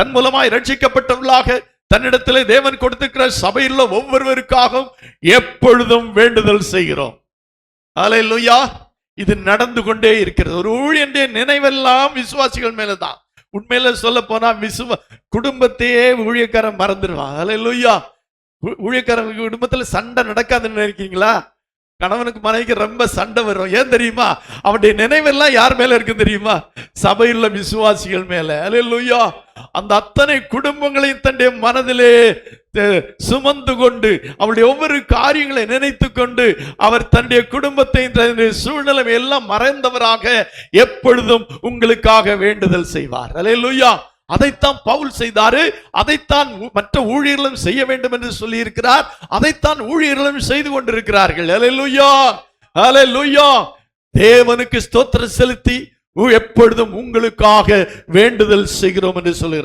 தன் மூலமாய் ரட்சிக்கப்பட்டவர்களாக தன்னிடத்திலே தேவன் கொடுத்திருக்கிற சபையில் ஒவ்வொருவருக்காகவும் எப்பொழுதும் வேண்டுதல் செய்கிறோம். அல்லேலூயா இது நடந்து கொண்டே இருக்கிறது. ஒரு ஊழியனுடைய நினைவெல்லாம் விசுவாசிகள் மேலதான். உண்மையில சொல்ல போனா விசுவ குடும்பத்தையே ஊழியக்காரன் மறந்துடுவான். அலை ஊ- ஊழியக்காரன் குடும்பத்துல சண்டை நடக்காதுன்னு நினைக்கிறீங்களா? கணவனுக்கு மனைவிக்கு ரொம்ப சண்டை வரும். ஏன் தெரியுமா? அவனுடைய நினைவெல்லாம் யார் மேல இருக்கு தெரியுமா? சபையில் விசுவாசிகள் மேல. அல்லேலூயா அந்த அத்தனை குடும்பங்களையும் தன்னுடைய மனதிலே சுமந்து கொண்டு அவருடைய ஒவ்வொரு காரியங்களை நினைத்து கொண்டு அவர் தன்னுடைய குடும்பத்தை தன்னுடைய சூழ்நிலை எல்லாம் மறைந்தவராக எப்பொழுதும் உங்களுக்காக வேண்டுதல் செய்வார். அல்லேலூயா அதைத்தான் பவுல் செய்தாரு. அதைத்தான் மற்ற ஊழியர்களும் செய்ய வேண்டும் என்று சொல்லி இருக்கிறார் அதைத்தான் ஊழியர்களும் செய்து கொண்டிருக்கிறார்கள். அல்லேலூயா அல்லேலூயா தேவனுக்கு ஸ்தோத்திரம் செலுத்தி எப்பொழுதும் உங்களுக்காக வேண்டுதல் செய்கிறோம் என்று சொல்லுகிறார்.